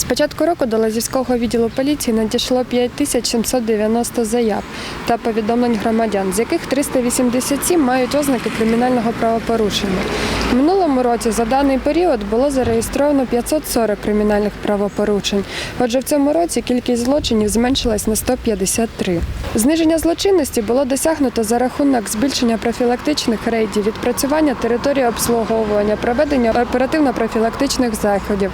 З початку року до Лазівського відділу поліції надійшло 5790 заяв та повідомлень громадян, з яких 387 мають ознаки кримінального правопорушення. В минулому році за даний період було зареєстровано 540 кримінальних правопорушень. Отже, в цьому році кількість злочинів зменшилась на 153. Зниження злочинності було досягнуто за рахунок збільшення профілактичних рейдів, відпрацювання території обслуговування, проведення оперативно-профілактичних заходів,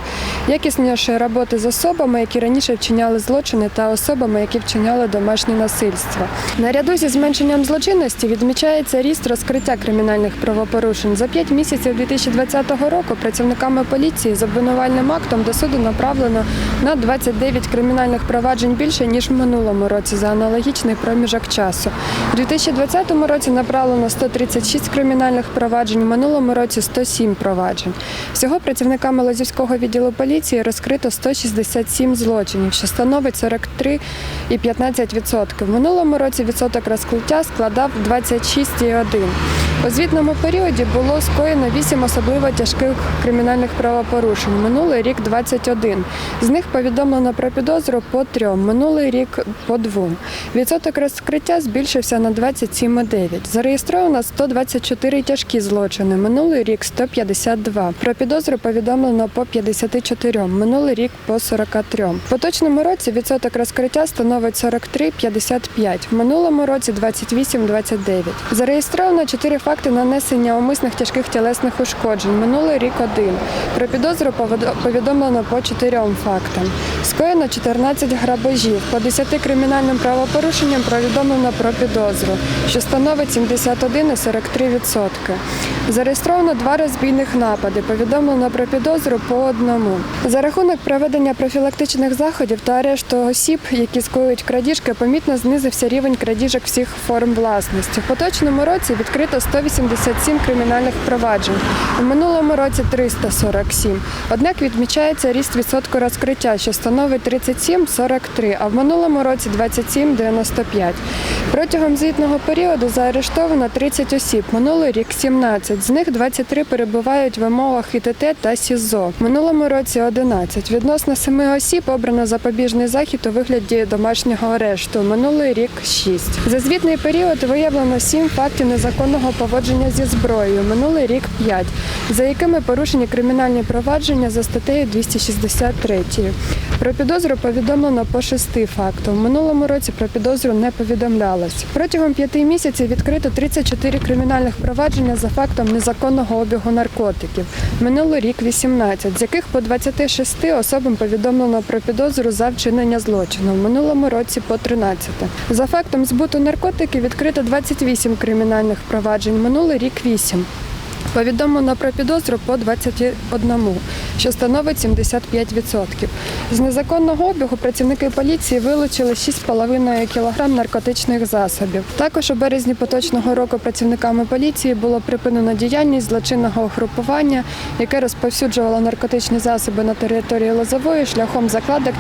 якіснішої роботи з особами, які раніше вчиняли злочини, та особами, які вчиняли домашнє насильство. Наряду зі зменшенням злочинності відмічається ріст розкриття кримінальних правопорушень. За 5 місяців 2020 року працівниками поліції з обвинувальним актом до суду направлено на 29 кримінальних проваджень більше ніж в минулому році за аналогічний проміжок часу. У 2020 році направлено 136 кримінальних проваджень, в минулому році 107 проваджень. Всього працівниками Лозівського відділу поліції розкрито 167 злочинів, що становить 43,15%. В минулому році відсоток розкриття складав 26,1%. У звітному періоді було скоєно 8 особливо тяжких кримінальних правопорушень. Минулий рік 21. З них повідомлено про підозру по трьом, минулий рік по двом. Відсоток розкриття збільшився на 27,9. Зареєстровано 124 тяжкі злочини, минулий рік 152. Про підозру повідомлено по 54, минулий рік по 43. В поточному році відсоток розкриття становить 43,55, в минулому році 28,29. Зареєстровано 4 факти нанесення умисних тяжких тілесних ушкоджень, минулий рік 1. Про підозру повідомлено по 4 фактам. Скоєно 14 грабежів. По 10 кримінальним правопорушенням повідомлено про підозру, що становить 71,43%. Зареєстровано два розбійних напади. Повідомлено про підозру по одному. За рахунок проведення профілактичних заходів та арешту осіб, які скоюють крадіжки, помітно знизився рівень крадіжок всіх форм власності. В поточному році відкрито 187 кримінальних проваджень. У минулому році 347. Однак відмічається ріст відсотку розкриття, що становить 37,43, а в минулому році 27,95. Протягом звітного періоду заарештовано 30 осіб, минулий рік 17. З них 23 перебувають в вимогах ІТТ та СІЗО. В минулому році 11. Відносно 7 осіб обрано запобіжний захід у вигляді домашнього арешту. Минулий рік 6. За звітний період виявлено 7 фактів незаконного поводження зі зброєю. Минулий рік 5, за якими порушені кримінальні провадження за статтею 263. Про підозру повідомлено по 6 фактам. В минулому році про підозру не повідомлялось. Протягом п'яти місяців відкрито 34 кримінальних провадження за фактом незаконного обігу наркотиків. Минулий рік 18, з яких по 26 особам повідомлено про підозру за вчинення злочину. В минулому році по 13. За фактом збуту наркотиків відкрито 28 кримінальних проваджень. Минулий рік 8. Повідомлено про підозру по 21, що становить 75%. З незаконного обігу працівники поліції вилучили 6,5 кг наркотичних засобів. Також у березні поточного року працівниками поліції було припинено діяльність злочинного угрупування, яке розповсюджувало наркотичні засоби на території Лозової шляхом закладок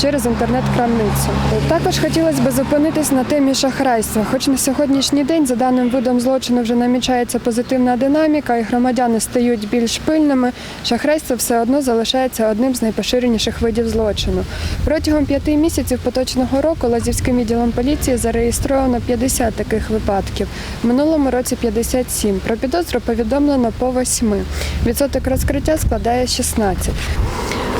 через інтернет-крамницю. Також хотілося б зупинитись на темі шахрайства. Хоч на сьогоднішній день за даним видом злочину вже намічається позитивна динаміка і громадяни стають більш пильними, шахрайство все одно залишається одним з найпоширеніших видів злочину. Протягом п'яти місяців поточного року Лазівським відділом поліції зареєстровано 50 таких випадків. В минулому році 57. Про підозру повідомлено по 8. Відсоток розкриття складає 16.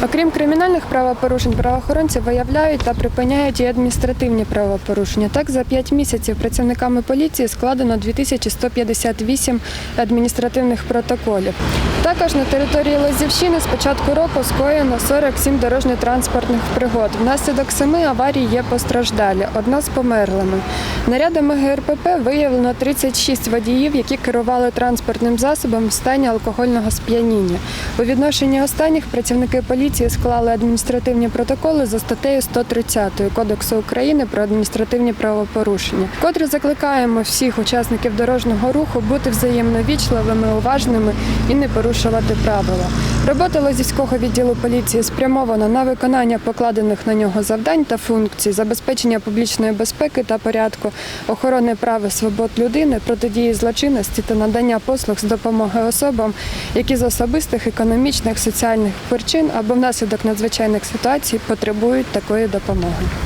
Окрім кримінальних правопорушень, правоохоронці виявляють та припиняють і адміністративні правопорушення. Так, за 5 місяців працівниками поліції складено 2158 адміністративних протоколів. Також на території Лозівщини з початку року скоєно 47 дорожньо-транспортних пригод. Внаслідок семи аварій є постраждалі, одна з померлими. Нарядами ГРПП виявлено 36 водіїв, які керували транспортним засобом в стані алкогольного сп'яніння. У відношенні останніх працівники поліції склали адміністративні протоколи за статтею 130 Кодексу України про адміністративні правопорушення. Котре закликаємо всіх учасників дорожнього руху бути взаємновічливими, уважними і не порушувати правила. Робота Лозівського відділу поліції спрямована на виконання покладених на нього завдань та функцій, забезпечення публічної безпеки та порядку, охорони прав і свобод людини, протидії злочинності та надання послуг з допомоги особам, які з особистих, економічних, соціальних причин або внаслідок надзвичайних ситуацій потребують такої допомоги.